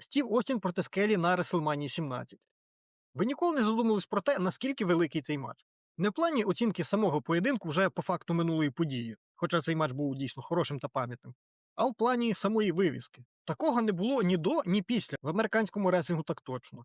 Стів Остін проти Скелі на WrestleMania 17. Ви ніколи не задумувались про те, наскільки великий цей матч. Не в плані оцінки самого поєдинку вже по факту минулої події, хоча цей матч був дійсно хорошим та пам'ятним, а в плані самої вивіски. Такого не було ні до, ні після. В американському реслінгу так точно.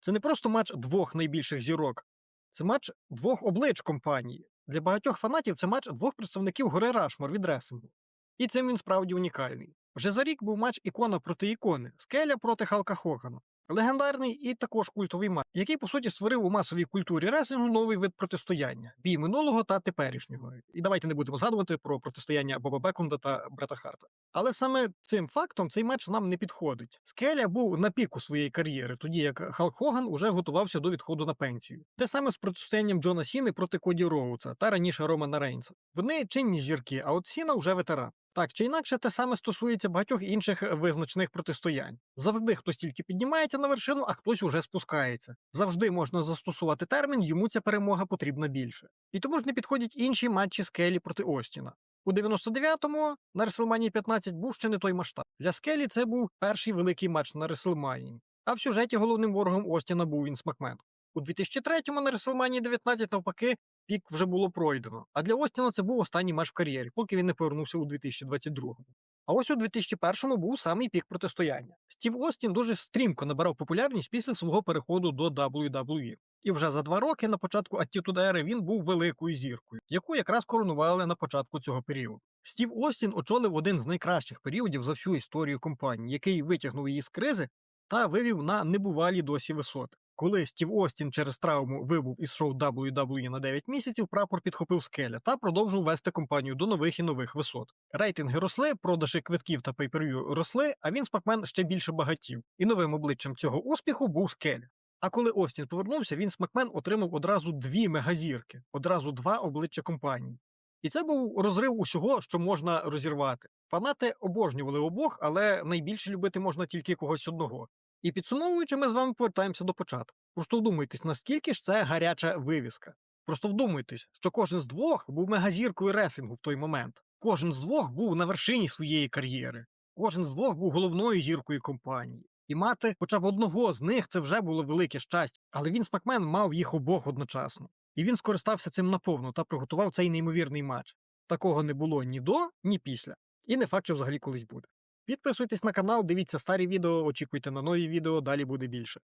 Це не просто матч двох найбільших зірок, це матч двох облич компанії. Для багатьох фанатів це матч двох представників гори Рашмор від реслінгу. І цим він справді унікальний. Вже за рік був матч ікона проти ікони, скеля проти Халка Хогана. Легендарний і також культовий матч, який по суті створив у масовій культурі реслінгу новий вид протистояння бій минулого та теперішнього. І давайте не будемо згадувати про протистояння Боба Бекунда та Брета Харта. Але саме цим фактом цей матч нам не підходить. Скеля був на піку своєї кар'єри, тоді як Халк Хоган уже готувався до відходу на пенсію. Те саме з протистоянням Джона Сіни проти Коді Роуца та раніше Романа Рейнса. Вони чинні зірки, а от Сіна вже ветеран. Так чи інакше, те саме стосується багатьох інших визначних протистоянь. Завжди хтось тільки піднімається на вершину, а хтось уже спускається. Завжди можна застосувати термін, йому ця перемога потрібна більше. І тому ж не підходять інші матчі Скелі проти Остіна. У 99-му на WrestleMania 15 був ще не той масштаб. Для Скелі це був перший великий матч на WrestleMania. А в сюжеті головним ворогом Остіна був Вінс Макмен. У 2003-му на WrestleMania 19 навпаки пік вже було пройдено. А для Остіна це був останній матч в кар'єрі, поки він не повернувся у 2022-му. А ось у 2001-му був самий пік протистояння. Стів Остін дуже стрімко набирав популярність після свого переходу до WWE. І вже за два роки на початку Attitude Era він був великою зіркою, яку якраз коронували на початку цього періоду. Стів Остін очолив один з найкращих періодів за всю історію компанії, який витягнув її з кризи та вивів на небувалі досі висоти. Коли Стів Остін через травму вибув із шоу WWE на 9 місяців, прапор підхопив скеля та продовжив вести компанію до нових і нових висот. Рейтинги росли, продажі квитків та пейперв'ю росли, а він Макмен ще більше багатів. І новим обличчям цього успіху був скеля. А коли Остін повернувся, він Макмен отримав одразу дві мегазірки, одразу два обличчя компанії. І це був розрив усього, що можна розірвати. Фанати обожнювали обох, але найбільше любити можна тільки когось одного. І підсумовуючи, ми з вами повертаємося до початку. Просто вдумайтесь, наскільки ж це гаряча вивіска. Просто вдумайтесь, що кожен з двох був мегазіркою реслінгу в той момент. Кожен з двох був на вершині своєї кар'єри. Кожен з двох був головною зіркою компанії. І мати хоча б одного з них це вже було велике щастя, але він Макмен мав їх обох одночасно. І він скористався цим наповну та приготував цей неймовірний матч. Такого не було ні до, ні після. І не факт, що взагалі колись буде. Підписуйтесь на канал, дивіться старі відео, очікуйте на нові відео, далі буде більше.